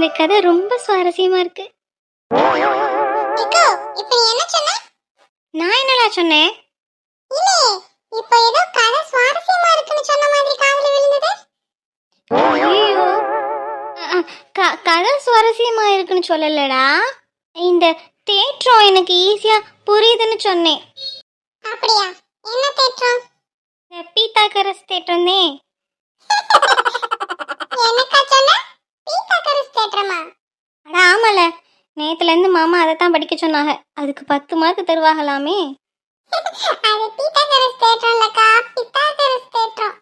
இந்த கதை ரொம்ப சுவாரஸ்யமா இருக்கு. நான் என்னடா சொன்னேன்? இப்போ ஏதோ கதை சுவாரஸ்யமா இருக்குன்னு சொன்ன மாதிரி காதுல விழுந்தது. ஐயோ. கதை சுவாரஸ்யமா இருக்குன்னு சொல்லலடா. இந்த தேற்றம் எனக்கு ஈஸியா புரியுதுன்னு சொன்னேன். அப்படியா? என்ன தேற்றம்? இந்த பீத்தாக்கரஸ் தேற்றம்னே. என்னக்கா சொன்ன? பீத்தாக்கரஸ் தேற்றமா அட ஆமால. நேத்துல இருந்து மாமா அதை தான் படிக்க சொன்னாங்க. அதுக்கு பத்து மார்க் தருவாங்களாமே. அது பீத்தாக்கரஸ் தேற்றம் இல்லக்கா பித்தாக்கரஸ் தேற்றம்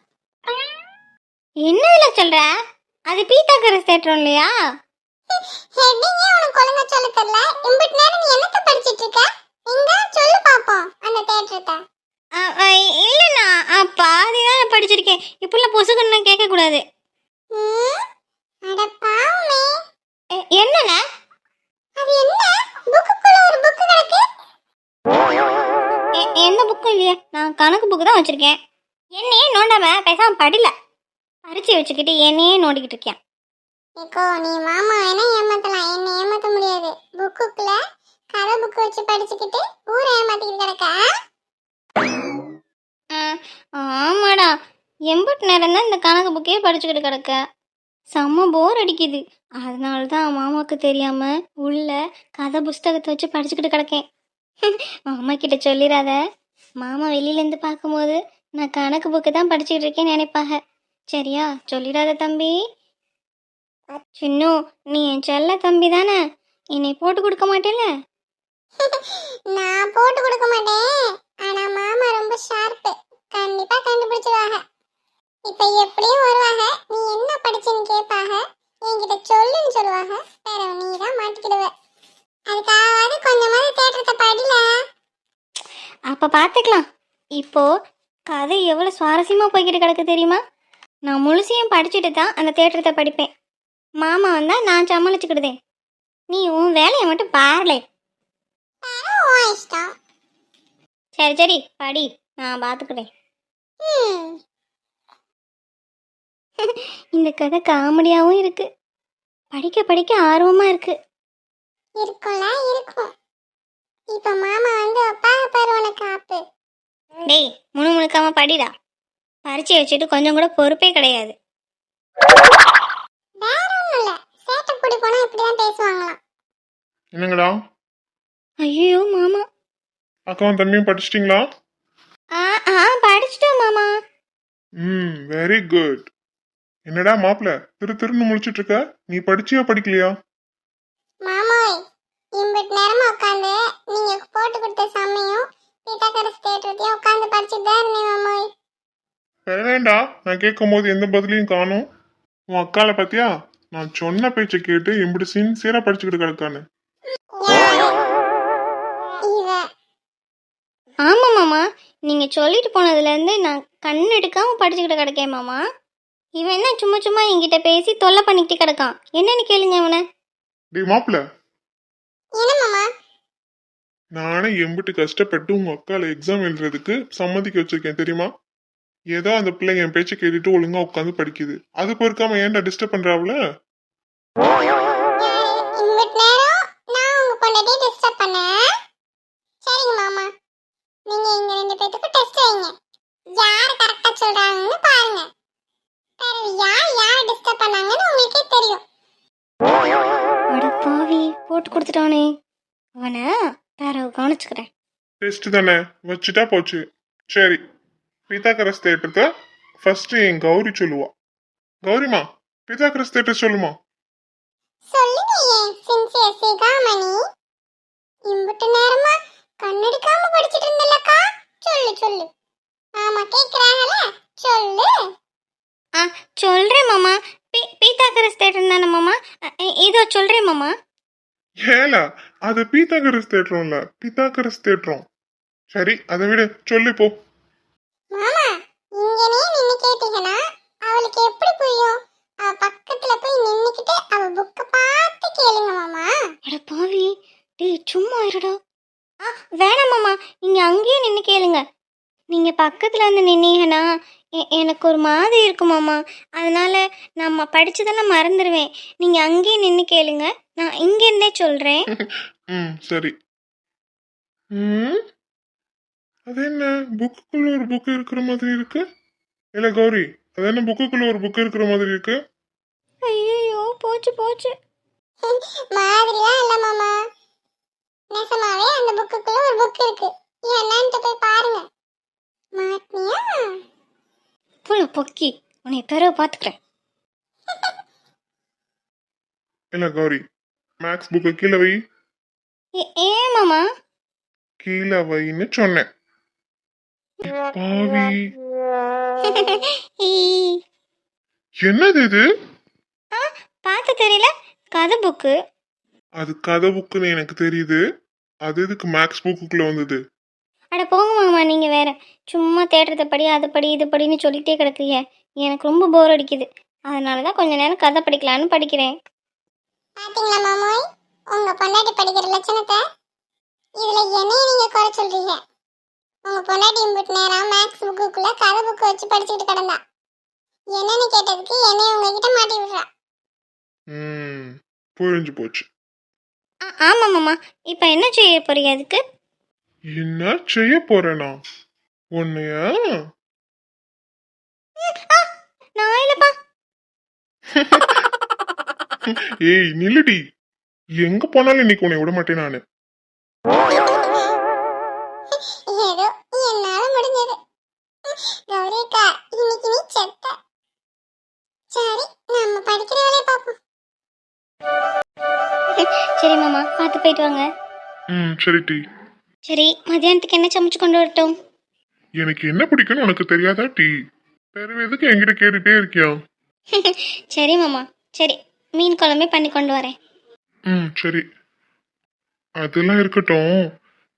என்னதுல சொல்ற? அது பீத்தாக்கரஸ் தேற்றம் இல்லையா? ஹெட்டிங்கே உனக்கு ஒழுங்கா சொல்ல தெரியல? இம்பிட் நேரம் நீ என்னத்த படிச்சிட்டு இருக்க? எங்க சொல்லு பாப்போம் அந்த அ, இல்லைண்ணா. பாதி தான் படிச்சிருக்கேன். இப்படிலாம் பொசுக்குன்னு கேட்க என்னண்ணா அது என்ன? புக்குக்குள்ள ஒரு புக்கு கிடக்கு? எந்த புக்கும் இல்லையே? நான் கணக்கு புக்கு தான் வச்சிருக்கேன். என்னையே நோண்டாம பேசாம படில. பரிச்சு வச்சுக்கிட்டு என்னையே நோண்டிக்கிட்டு இருக்கேன். ஏக்கோ நீ மாமா வேணா ஏமாத்தலாம்? என்ன ஏமாத்த முடியாது. புக்குக்குள்ள கதை புக்கு வச்சு படிச்சுக்கிட்டு ஊரை ஏமாத்திக்கிட்டு கிடக்க ஆ, ஆமாடா. எம்பட்டு நேரம் தான் இந்த கணக்கு புக்கே படிச்சுக்கிட்டு கிடக்க. செம்ம போர் அடிக்குது. அதனால தான் மாமாவுக்கு தெரியாம உள்ள கதை புஸ்தகத்தை வச்சு படிச்சுக்கிட்டு கிடக்கேன். மாமா கிட்ட சொல்லிடாத. மாமா வெளியிலேருந்து பார்க்கும்போது நான் கணக்கு புக்கு தான் படிச்சுக்கிட்டு இருக்கேன்னு நினைப்பாக சரியா? சொல்லிடாத தம்பி. சின்னு நீ என் செல்ல தம்பி தானே? என்னை போட்டு கொடுக்க மாட்டேல நான் போட்டு கொடுக்க மாட்டேன். ஆனா மாமா ரொம்ப ஷார்ப்பு கண்டிப்பா கண்டுபிடிச்சிருவாங்க. இப்ப எப்படியும் வருவாங்க. நீ என்ன படிச்சுன்னு கேட்பாங்க. என்கிட்ட சொல்லுன்னு சொல்லுவாங்க. வேற நீ தான் மாட்டிக்கிடுவ. அதுக்காவது கொஞ்சமாவது தேட்டத்தை படில அப்போ பார்த்துக்கலாம் இப்போ கதை எவ்வளோ சுவாரஸ்யமாக போய்கிட்டு கிடக்கு தெரியுமா? நான் முழுசையும் படிச்சுட்டு தான் அந்த தேட்டரத்தை படிப்பேன். மாமா வந்தால் நான் சமாளிச்சுக்கிடுதேன். நீ உன் வேலையை மட்டும் பாரலே சரி சரி படி. நான் பார்த்துக்கிறேன் ம். இந்த கதை காமெடியாகவும் இருக்கு. படிக்க படிக்க ஆர்வமாக இருக்கு. இருக்கும்ல இருக்கும். இப்ப மாமா வந்து வைப்பாங்க பாரு உனக்கு ஆப்பு டேய் முணு முணுக்காம படிடா. பரிச்சை வச்சுட்டு கொஞ்சம் கூட பொறுப்பே கிடையாது. வேற ஒண்ணும் இல்ல. சேட்டை கூடி போனா இப்படிதான் பேசுவாங்களாம். என்னங்கடா? ஐயோ மாமா. அக்காவும் தம்பியும் படிச்சிட்டிங்களா? ஆ ஆ படிச்சிட்டோம் மாமா. ம் வெரி குட் என்னடா மாப்பிள திரு திருன்னு முழிச்சிட்டு இருக்க நீ படிச்சியா படிக்கலையா? மாமோய் இம்பிட் நேரமா உட்காந்து நீங்க போட்டு கொடுத்த சமயம் பீட்டாக்கரஸ் தேட்டத்தையும் உட்காந்து படிச்சுட்டு தான் இருந்தேன் மாமோய் வேற வேண்டா நான் கேட்கும் போது எந்த பதிலையும் காணும். உன் அக்கால பாத்தியா? நான் சொன்ன பேச்சை கேட்டு இப்படி சின்சியரா படிச்சுக்கிட்டு கிடக்கான்னு இவ. ஆமாம் மாமா நீங்கள் சொல்லிட்டு போனதுலேருந்து நான் கண் எடுக்காமல் படிச்சுக்கிட்டு கிடக்கேன் மாமா. இவன் என்ன சும்மா சும்மா என்கிட்ட பேசி தொல்லை பண்ணிக்கிட்டு கிடக்கான்? என்னன்னு கேளுங்க அவனை டேய் மாப்பிள என்ன மாமா? நானே எம்பிட்டு கஷ்டப்பட்டு உங்க அக்கால எக்ஸாம் எழுதுறதுக்கு சம்மதிக்க வச்சிருக்கேன் தெரியுமா? ஏதோ அந்த பிள்ளை என் பேச்சை கேட்டுட்டு ஒழுங்கா உட்காந்து படிக்குது. அது பொறுக்காம ஏன்டா டிஸ்டர்ப் பண்றாவுல இம்பிட் நேரம் நான் உங்க பொண்டாட்டியை டிஸ்டர்ப் பண்ணேன். சரிங்க மாமா. நீங்க இங்க ரெண்டு பேத்துக்கு டெஸ்ட் வைங்க. யார் கரெக்டா சொல்றாங்கன்னு பாருங்க. பிறகு யார் யார் டிஸ்டர்ப் பண்ணாங்கன்னு உங்களுக்கே தெரியும். அட பாவி போட்டு கொடுத்துட்டானே. அவனை வேற கவனிச்சுக்கிறேன். டெஸ்ட் தானே? வச்சுட்டா போச்சு. சரி. பிதாகரஸ் தேட்டத்தை ஃபர்ஸ்ட் என் கௌரி சொல்லுவா. கௌரிமா பிதாகரஸ் தேட்டர் சொல்லுமா? சொல்லுங்க ஏன் சின்சியர் சிகாமணி. இம்புட்டு நேரமா கண்ணெடுக்காம படிச்சிட்டு இருந்தல்லக்கா? சொல்லு சொல்லு. ஆமா கேக்குறாங்கல்ல? சொல்லு. ஆ சொல்கிறேன் மாமா. பீ பீத்தாக்கரஸ் தேட்டர் தானே மாமா? இதோ சொல்கிறேன் மாமா. ஏலா அது பீதாகரஸ் தேட்டரும் இல்ல. பிதாகரஸ் தேட்டரும் சரி அதை விட. சொல்லு போ. மாமா இங்கனே நின்னு கேட்டீங்கன்னா அவளுக்கு எப்படி புரியும்? அவ பக்கத்துல போய் நின்னுக்கிட்டு அவ புக்க பார்த்து கேளுங்க மாமா. அட பாவி. டேய் சும்மா இருடா. ஆ வேணாம் மாமா. நீங்கள் அங்கேயே நின்று கேளுங்க. நீங்கள் பக்கத்தில் வந்து நின்னீங்கன்னா எனக்கு ஒரு மாதிரி இருக்கும் மாமா. அதனால நான் படித்ததெல்லாம் மறந்துடுவேன் நீங்கள் அங்கேயே நின்று கேளுங்க. நான் இங்கேருந்தே சொல்கிறேன் ம் சரி. ம்? அது என்ன? புக்குக்குள்ள ஒரு புக் இருக்கிற மாதிரி இருக்கு? இல்ல கௌரி அது என்ன? புக்குக்குள்ள ஒரு புக் இருக்கிற மாதிரி இருக்கு? ஐயோ போச்சு போச்சு. மாதிரிலாம் இல்ல மாமா. நெசமாவே அந்த புக்குக்குள்ள ஒரு புக் இருக்கு. என்னன்ட்டு போய் பாருங்க. மாட்டினியா புள்ள பொக்கி. உன்னை பிறகு பார்த்துக்கிறேன். இல்ல கௌரி? மேக்ஸ் புக்கு கீழே வை. ஏ- ஏன் மாமா? கீழே வைன்னு சொன்னேன். பாவி. என்னது இது? ஆ பார்த்து தெரியல. கதை புக்கு அது கதை புக்குன்னு எனக்கு தெரியுது. அது எதுக்கு மேக்ஸ் புக்குக்குள்ள வந்தது? அட போங்க மாமா நீங்கள் வேற. சும்மா தேடுறத படி அதை படி இது படின்னு சொல்லிட்டே கிடக்குங்க எனக்கு ரொம்ப போர் அடிக்குது. அதனால தான் கொஞ்ச நேரம் கதை படிக்கலான்னு படிக்கிறேன். பாத்தீங்களா மாமோய் உங்க பொண்டாட்டி படிக்கிற லட்சணத்தை இதுல என்னைய நீங்க குறை சொல்றீங்க. உங்க பொண்டாட்டி இம்புட்டு நேரம் மேக்ஸ் புக்குக்குள்ள கதை புக்கு வச்சு படிச்சுக்கிட்டு கிடந்தா. என்னன்னு கேட்டதுக்கு என்னைய உங்ககிட்ட மாட்டி விடுறா. ம் புரிஞ்சு போச்சு. ஆ ஆமாம் மாமா. இப்போ என்ன செய்ய போறீங்க அதுக்கு? என்ன செய்ய போறேனா? உன்னைய? நான் இல்லைப்பா. ஏய் நில்லுடி. எங்க போனாலும் இன்னைக்கு உன்னை விட மாட்டேன் நானு. ஏதோ என்னால முடிஞ்சது. கௌரிக்கா இன்னைக்கு நீ செத்த. சரி நம்ம படிக்கிற வேலையை பார்ப்போம். சரி மாமா பார்த்து போயிட்டு வாங்க. ம் சரி டி. சரி மதியானத்துக்கு என்ன சமைச்சு கொண்டு வரட்டும்? எனக்கு என்ன பிடிக்கும்னு உனக்கு தெரியாதா டி? வேற எதுக்கு என்கிட்ட கேட்டுட்டே இருக்கியா? சரி மாமா. சரி மீன் குழம்பே பண்ணி கொண்டு வரேன். ம் சரி. அதெல்லாம் இருக்கட்டும்.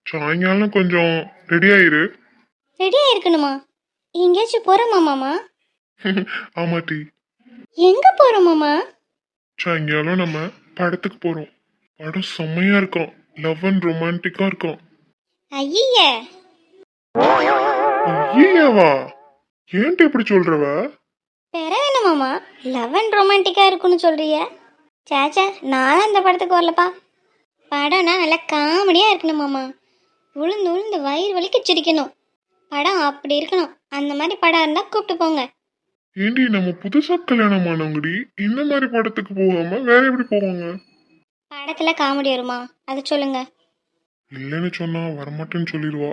சாயங்காலம் கொஞ்சம் ரெடி ஆயிரு. ரெடியாக இருக்கணுமா எங்கேயாச்சும் போகிறோமா மாமா? ஆமா டி. எங்கே போகிறோம் மாமா? சாயங்காலம் நம்ம படத்துக்கு போறோம். படம் செம்மையா இருக்கும். லவ் அண்ட் ரொமான்டிக்கா இருக்கும். ஐய ஐயாவா ஏன்ட்டு இப்படி சொல்றவ? பெற வேணும் மாமா? லவ் அண்ட் ரொமான்டிக்காக இருக்குன்னு சொல்றிய. சேச்சா நானும் அந்த படத்துக்கு வரலப்பா. படம்னா நல்லா காமெடியாக இருக்கணும் மாமா. உளுந்து உளுந்து வயிறு வலிக்க சிரிக்கணும். படம் அப்படி இருக்கணும். அந்த மாதிரி படம் இருந்தால் கூப்பிட்டு போங்க. ஏண்டி நம்ம புதுசா கல்யாணம் ஆனவங்கடி இந்த மாதிரி படத்துக்கு போகாம வேற எப்படி போவாங்க? படத்தில் காமெடி வருமா? அதை சொல்லுங்க. இல்லைன்னு சொன்னா வரமாட்டேன்னு சொல்லிடுவா.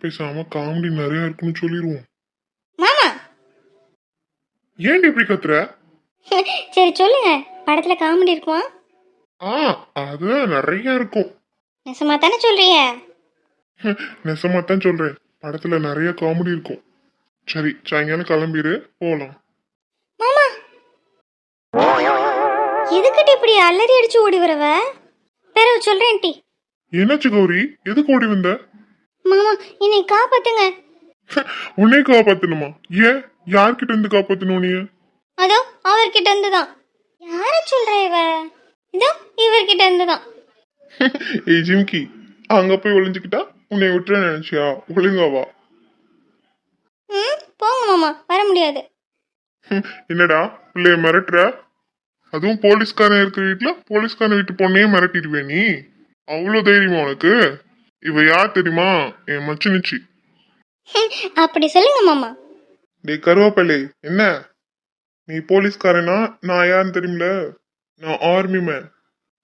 பேசாம காமெடி நிறைய இருக்குன்னு சொல்லிடுவோம். மாமா! ஏன்டி இப்படி கத்துற? சரி சொல்லுங்க. படத்தில் காமெடி இருக்குமா? ஆ அதுதான் நிறைய இருக்கும். நெசமா தானே சொல்றிய? நெசமா தான் சொல்றேன். படத்துல நிறைய காமெடி இருக்கும். சரி சாயங்காலம் கிளம்பிடு போலாம். மாமா! எதுக்கிட்ட இப்படி அலறி அடிச்சு ஓடி வரவ? பிறகு சொல்றேன் டி என்னாச்சு கௌரி? எதுக்கு ஓடி வந்த? மாமா என்னை காப்பாத்துங்க. உன்னை காப்பாத்தணுமா? ஏன்? யார்கிட்ட இருந்து காப்பாத்தணும் நீ அதோ அவர்கிட்ட இருந்து தான் யார சொல்ற இவ? இதோ இவர்கிட்ட இருந்து தான் ஏய் ஜிம்கி அங்க போய் ஒளிஞ்சுக்கிட்டா உன்னை விட்டுற நினைச்சியா? ஒழுங்காவா ம் போங்க மாமா வர முடியாது. என்னடா பிள்ளைய மிரட்டுற? அதுவும் போலீஸ்காரன் இருக்கிற வீட்டுல போலீஸ்காரன் வீட்டு பொண்ணையே மிரட்டிடுவே நீ. அவ்வளோ தைரியமா உனக்கு? இவ யார் தெரியுமா? என் மச்சினிச்சி. அப்படி சொல்லுங்க மாமா. டேய் கருவாப்பள்ளி என்ன? நீ போலீஸ்காரனா? நான் யாருன்னு தெரியுமில நான் ஆர்மி மேன்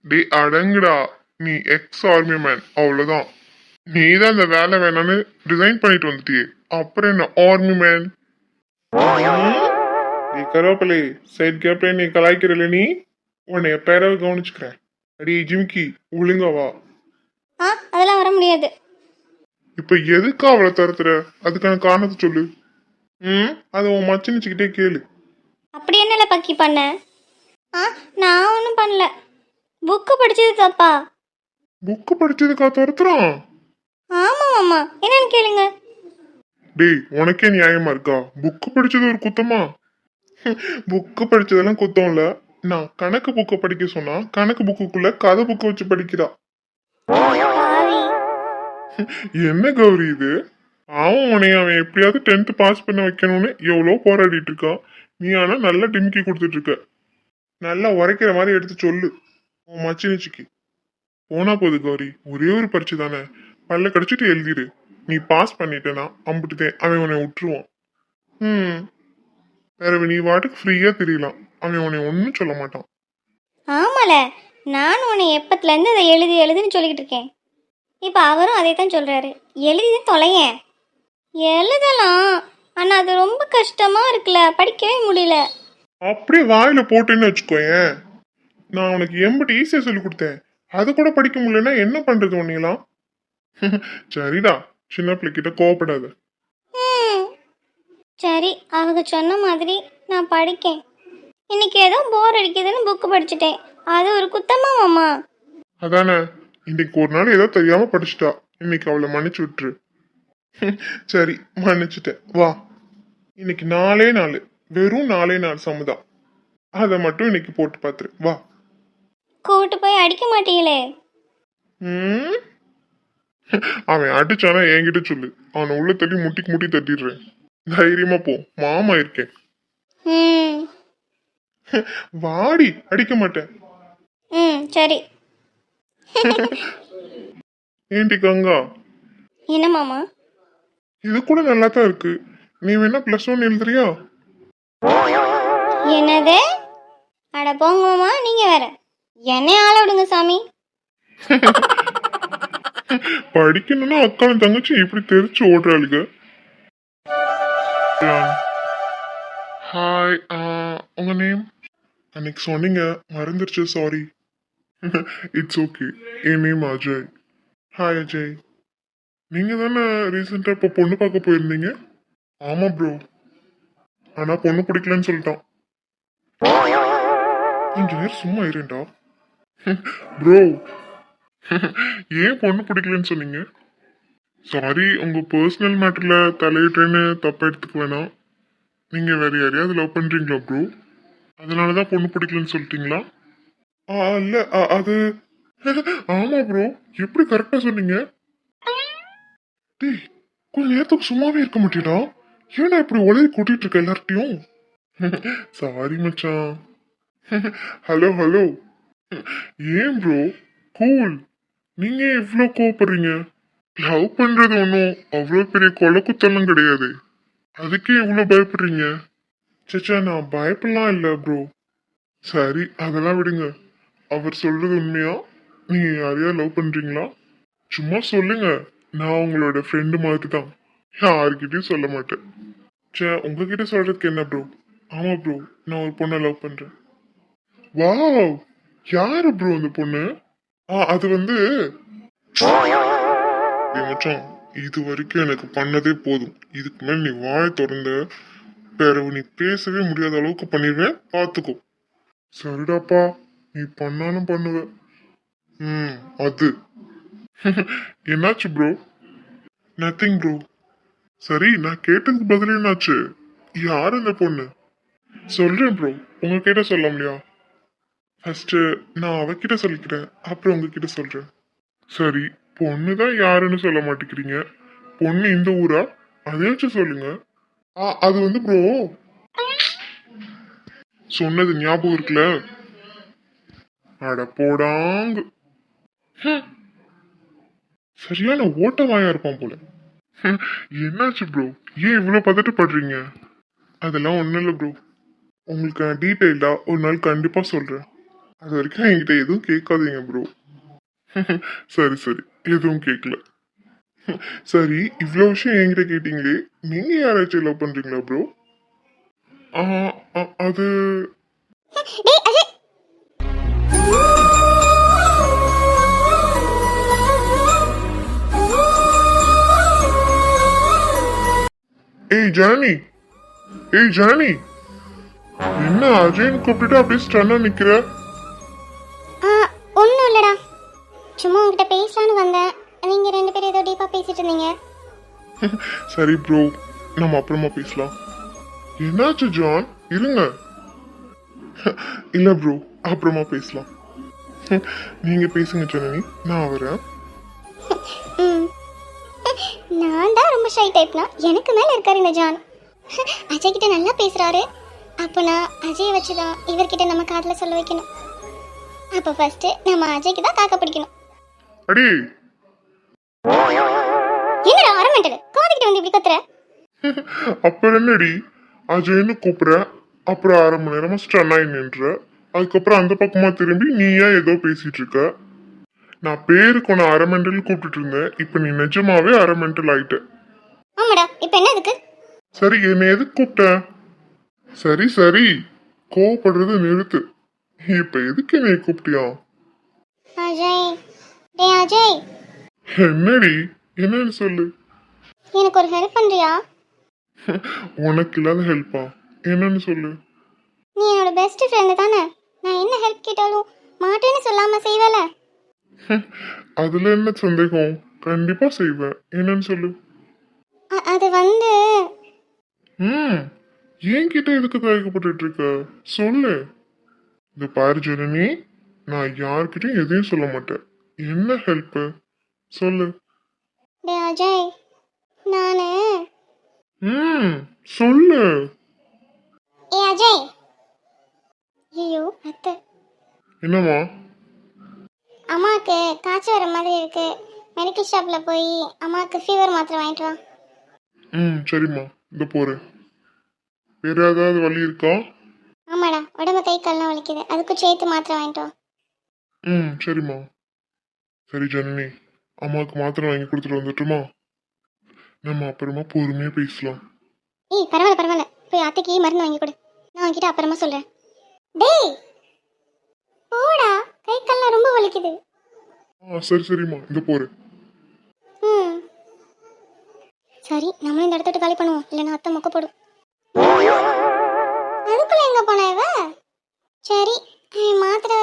டேய் அடங்குடா. நீ எக்ஸ் ஆர்மி மேன் அவ்வளோதான் நீ தான் இந்த வேலை வேணான்னு ரிசைன் பண்ணிட்டு வந்துட்டியே. அப்புறம் என்ன ஆர்மி மேன் நீ கருவாப்பள்ளி சைட் கேப்ல நீ கலாய்க்கிறல நீ? உன்னை பேரவை கவனிச்சுக்கிறேன். அடி ஜிம்கி ஒழுங்கா வா. ஆ அதெல்லாம் வர முடியாது. இப்ப எதுக்கு அவளை துரத்துற? அதுக்கான காரணத்தை சொல்லு. ம் அது உன் மச்சினிச்சுக்கிட்டே கேளு. அப்படி என்னல பக்கி பண்ண? ஆ நான் ஒன்றும் பண்ணல. புக்கு படிச்சது தப்பா. புக்கு படிச்சதுக்கா துரத்துறான்? ஆமாம் மாமா. என்னன்னு கேளுங்க. டேய் உனக்கே நியாயமா இருக்கா? புக்கு படிச்சது ஒரு குத்தமா? புக்கு படிச்சதெல்லாம் குத்தம் இல்ல நான் கணக்கு புக்கை படிக்க சொன்னா கணக்கு புக்குக்குள்ள கதை புக்கு வச்சு படிக்கிறா. என்ன கௌரி இது? அவன் உனைய அவன் எப்படியாவது டென்த் பாஸ் பண்ண வைக்கணும்னு எவ்வளோ போராடிட்டு இருக்கான். நீ ஆனா நல்லா டிம்கி கொடுத்துட்டு இருக்க. நல்லா உரைக்கிற மாதிரி எடுத்து சொல்லு உன் மச்சினிச்சிக்கு. போனா போகுது கௌரி ஒரே ஒரு பரீட்சை தானே. பல்ல கடிச்சிட்டு எழுதிடு நீ பாஸ் பண்ணிட்டேனா அம்பிட்டுதே அவன் உன்னை விட்டுருவான். ம் வேற நீ வாட்டுக்கு ஃப்ரீயா தெரியலாம். அவன் உன்னை ஒன்றும் சொல்ல மாட்டான். ஆமால நான் உன்னை எப்பத்துலேருந்து அதை எழுதி எழுதுன்னு சொல்லிக்கிட்டு இருக்கேன். இப்போ அவரும் அதை தான் சொல்கிறாரு எழுதி தொலையேன் எழுதலாம் ஆனால் அது ரொம்ப கஷ்டமாக இருக்குல்ல படிக்கவே முடியல. அப்படியே வாயில போட்டேன்னு வச்சுக்கோயேன். நான் உனக்கு எம்பிட்டு ஈஸியா சொல்லி கொடுத்தேன். அது கூட படிக்க முடியலன்னா என்ன பண்றது உன்னையெல்லாம்? சரிடா சின்ன பிள்ளைகிட்ட கோவப்படாத. ம். சரி அவங்க சொன்ன மாதிரி நான் படிக்கேன். இன்னைக்கு ஏதோ போர் அடிக்குதுன்னு புக்கு படிச்சுட்டேன். அது ஒரு குத்தமா மாமா. அதானே? இன்னைக்கு ஒரு நாள் ஏதோ தெரியாம படிச்சிட்டா. இன்னைக்கு அவளை மன்னிச்சு விட்டுரு. சரி மன்னிச்சுட்டேன். வா. இன்னைக்கு நாலே நாள். வெறும் நாலே நாள் சமுதான் அதை மட்டும் இன்னைக்கு போட்டு பார்த்துரு வா. கூட்டு போய் அடிக்க மாட்டீங்களே. ம்? அவன் அடிச்சானா என்கிட்ட சொல்லு. அவனை உள்ள தள்ளி முட்டிக்கு முட்டி தட்டிடுறேன். தைரியமா போ. மாமா இருக்கேன். ம். வாடி அடிக்க மாட்டேன். ம் சரி. ஏன்டி கங்கா? என்ன மாமா? இது கூட நல்லா தான் இருக்கு. நீ வேணா பிளஸ் ஒன் எழுதுறியா? என்னது? அட போங்க மாமா நீங்கள் வேற. என்னை ஆள விடுங்க சாமி. படிக்கணும்னா அக்காவும் தங்கச்சி இப்படி தெரிச்சு ஓடுறாளுங்க ஹாய் உங்க நேம் அன்னைக்கு சொன்னீங்க மறந்துருச்சு சாரி இட்ஸ் ஓகே என் நேம் அஜய் ஹாய் அஜய் நீங்கள் தானே ரீசெண்டாக இப்போ பொண்ணு பார்க்க போயிருந்தீங்க? ஆமாம் ப்ரோ ஆனால் பொண்ணு பிடிக்கலன்னு சொல்லிட்டான். கொஞ்ச நேரம் சும்மா இருண்டா ப்ரோ ஏன் பொண்ணு பிடிக்கலன்னு சொன்னீங்க? சாரி உங்கள் பர்சனல் மேட்டரில் தலையிட்டேன்னு தப்பாக எடுத்துக்க வேணாம். நீங்கள் வேறு யாரையாவது லவ் பண்ணுறீங்களா ப்ரோ அதனால தான் பொண்ணு பிடிக்கலன்னு சொல்லிட்டீங்களா? ஆ இல்ல அ, அது ஆமா ப்ரோ எப்படி கரெக்டா சொன்னீங்க? டேய் கொஞ்ச நேரத்துக்கு சும்மாவே இருக்க மாட்டேடா ஏன்டா இப்படி உலகி கூட்டிட்டு இருக்க எல்லார்ட்டையும் சாரி மச்சான். ஹலோ ஹலோ ஏன் ப்ரோ கூல் நீங்க ஏன் இவ்வளோ கோவப்படுறீங்க? லவ் பண்றது ஒன்றும் அவ்வளோ பெரிய கொலக்குத்தனம் கிடையாது. அதுக்கே இவ்வளோ பயப்படுறீங்க? சச்சா நான் பயப்படலாம் இல்லை ப்ரோ சரி அதெல்லாம் விடுங்க. அவர் சொல்றது உண்மையா? நீங்க யாரையா லவ் பண்றீங்களா? சும்மா சொல்லுங்க. நான் உங்களோட ஃப்ரெண்டு மாதிரி தான் யாருக்கிட்டையும் சொல்ல மாட்டேன். சே உங்ககிட்ட சொல்றதுக்கு என்ன ப்ரோ ஆமா ப்ரோ நான் ஒரு பொண்ணை லவ் பண்றேன். வாவ் யாரு ப்ரோ அந்த பொண்ணு? ஆ அது வந்து மச்சான் இது வரைக்கும் எனக்கு பண்ணதே போதும். இதுக்கு மேல நீ வாய் திறந்த பிறகு நீ பேசவே முடியாத அளவுக்கு பண்ணிடுவேன் பார்த்துக்கோ சரிடாப்பா நீ பண்ணாலும் பண்ணுவ. ம் அது. என்னாச்சு ப்ரோ நத்திங் ப்ரோ சரி நான் கேட்டதுக்கு பதில் என்னாச்சு? யார் அந்த பொண்ணு? சொல்றேன் ப்ரோ உங்ககிட்ட சொல்ல முடியா ஃபஸ்ட்டு நான் அவகிட்ட சொல்லிக்கிறேன் அப்புறம் உங்ககிட்ட சொல்கிறேன் சரி பொண்ணு தான் யாருன்னு சொல்ல மாட்டேங்கிறீங்க? பொண்ணு இந்த ஊரா? அதையாச்சும் சொல்லுங்கள் அது வந்து ப்ரோ சொன்னது ஞாபகம் இருக்குல்ல? அட போடாங்கு ஹம். சரியான ஓட்டவாயா இருப்பான் போல. என்னாச்சு ப்ரோ ஏன் இவ்வளோ பதட்டப்படுறீங்க அதெல்லாம் ஒன்றும் இல்லை ப்ரோ உங்களுக்கு நான் டீட்டெயில்டாக ஒரு நாள் கண்டிப்பாக சொல்கிறேன் அது வரைக்கும் என்கிட்ட எதுவும் கேட்காதீங்க ப்ரோ சரி சரி. எதுவும் கேட்கல. சரி இவ்வளோ விஷயம் என்கிட்ட கேட்டீங்களே. நீங்க யாராச்சும் லவ் பண்றீங்களா ப்ரோ அது ஏய் ஜானி ஏய் ஜானி என்ன அஜய்னு கூப்பிட்டுட்டு அப்படியே ஸ்டன்னா நிக்கிற? ஒன்றும் இல்லைடா. சும்மா உங்ககிட்ட பேசலான்னு வந்தேன். நீங்கள் ரெண்டு பேரும் ஏதோ டீப்பாக பேசிட்டு இருந்தீங்க. சரி ப்ரோ நம்ம அப்புறமா பேசலாம். என்னாச்சு ஜான்? இருங்க. இல்ல ப்ரோ அப்புறமா பேசலாம். நீங்க பேசுங்க ஜனனி. நான் வரேன். நான் தான் ரொம்ப ஷை டைப்னா எனக்கு மேலே இருக்காரு இந்த ஜான். அஜய் கிட்ட நல்லா பேசுகிறாரு அப்போ நான் அஜயை வச்சு தான் இவர்கிட்ட நம்ம காதில் சொல்ல வைக்கணும். அப்போ ஃபஸ்ட்டு நம்ம அஜய்க்கு தான் காக்க பிடிக்கணும். அடி! என்னடா அரமெண்டல் காதுகிட்ட வந்து இப்படி கத்துற? அப்புறம் என்னடி? அஜய்னு கூப்பிடுற? அப்புறம் அரை மணி நேரமா ஸ்டன் ஆகி நின்ற. அதுக்கப்புறம் அந்த பக்கமா திரும்பி நீ ஏன் ஏதோ பேசிட்டு இருக்க. நான் பேருக்கு உன்னை அரை மெண்டல் கூப்பிட்டுட்டு இருந்தேன். இப்போ நீ நிஜமாவே அரை மெண்டல் ஆயிட்ட. ஆமாடா இப்போ என்ன இதுக்கு? சரி என்னை எதுக்கு கூப்பிட்ட? சரி சரி. கோவப்படுறத நிறுத்து. இப்ப எதுக்கு என்னை கூப்பிட்டியா? அஜய். டே அஜய். என்னடி? என்னன்னு சொல்லு. எனக்கு ஒரு ஹெல்ப் பண்ணுறியா உனக்கு இல்லாத ஹெல்ப்பா என்னன்னு சொல்லு. நீ என்னோட பெஸ்ட் ஃப்ரெண்டு தானே? நான் என்ன ஹெல்ப் கேட்டாலும் மாட்டேன்னு சொல்லாமல் செய்வேல? அதுல என்ன சந்தேகம்? கண்டிப்பா செய்வேன். என்னன்னு சொல்லு. அது வந்து ம். என்கிட்ட எதுக்கு தயக்கப்பட்டு இருக்க? சொல்லு. இந்த பாரு ஜனனி. நான் யார்கிட்டயும் எதையும் சொல்ல மாட்டேன். என்ன ஹெல்ப் சொல்லு. டே அஜய் நான். ம் சொல்லு. ஏ அஜய். ஐயோ அத்தை. என்னம்மா? அம்மாவுக்கு காய்ச்சல் வர மாதிரி இருக்கு. மெடிக்கல் ஷாப்பில் போய் அம்மாவுக்கு ஃபீவர் மாத்திரை வாங்கிட்டு வா. ம் சரிம்மா. இந்த போறேன். வேற ஏதாவது வழி இருக்கா? ஆமாடா உடம்பு கை கால்லாம் வலிக்குது. அதுக்கும் சேர்த்து மாத்திரை வாங்கிட்டு வா. ம் சரிம்மா. சரி ஜனனி. அம்மாவுக்கு மாத்திரை வாங்கி கொடுத்துட்டு வந்துட்டுமா? நம்ம அப்புறமா பொறுமையா பேசலாம். ஏய் பரவாயில்ல பரவாயில்ல. போய் அத்தைக்கு மருந்து வாங்கி கொடு. நான் வாங்கிட்டு அப்புறமா சொல்கிறேன் டேய் போடா. கை கால்லாம் ரொம்ப வலிக்குது. ஆ சரி சரிம்மா. இந்த போறேன் ம். சரி நம்மளும் இந்த இடத்த விட்டு காலி பண்ணுவோம். இல்லைன்னா அத்தை மொக்க போடும். அதுக்குள்ள எங்க போன இவ? சரி மாத்திரை